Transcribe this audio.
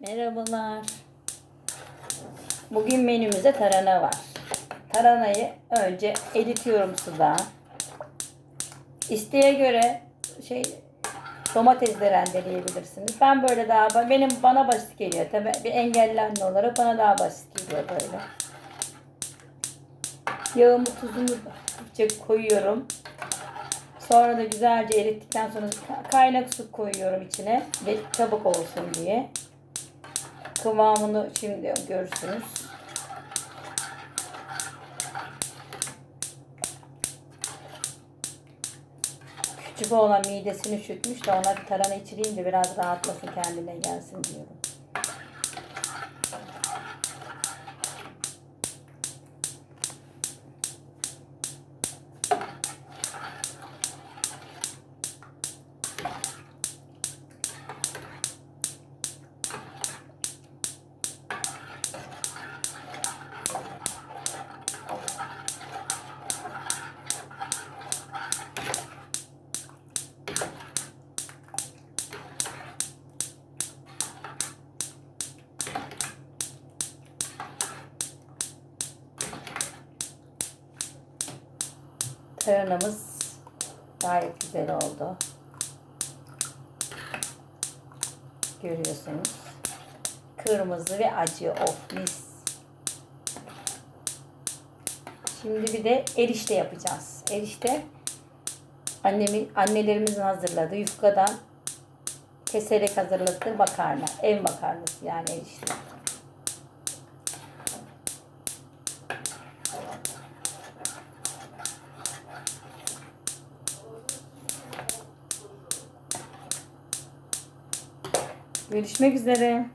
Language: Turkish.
Merhabalar. Bugün menümüzde tarhana var. Tarhanayı önce eritiyorum suda. İsteğe göre şey domates de rendeleyebilirsiniz. Ben böyle daha benim bana basit geliyor. Tabii bir engelli anne olarak bana daha basit geliyor böyle. Yağımı tuzunu koyuyorum. Sonra da güzelce erittikten sonra kaynak su koyuyorum içine ve çabuk olsun diye. Kıvamını şimdi görürsünüz. Küçük oğlan midesini üşütmüş de ona bir tarhana içireyim de biraz rahatlasın kendine gelsin diyorum. Tarhanamız gayet güzel oldu. Görüyorsunuz. Kırmızı ve acı of mis. Şimdi bir de erişte yapacağız. Erişte annemin annelerimizin hazırladığı yufkadan keserek hazırladığı makarna. Ev makarnası yani erişte. Görüşmek üzere.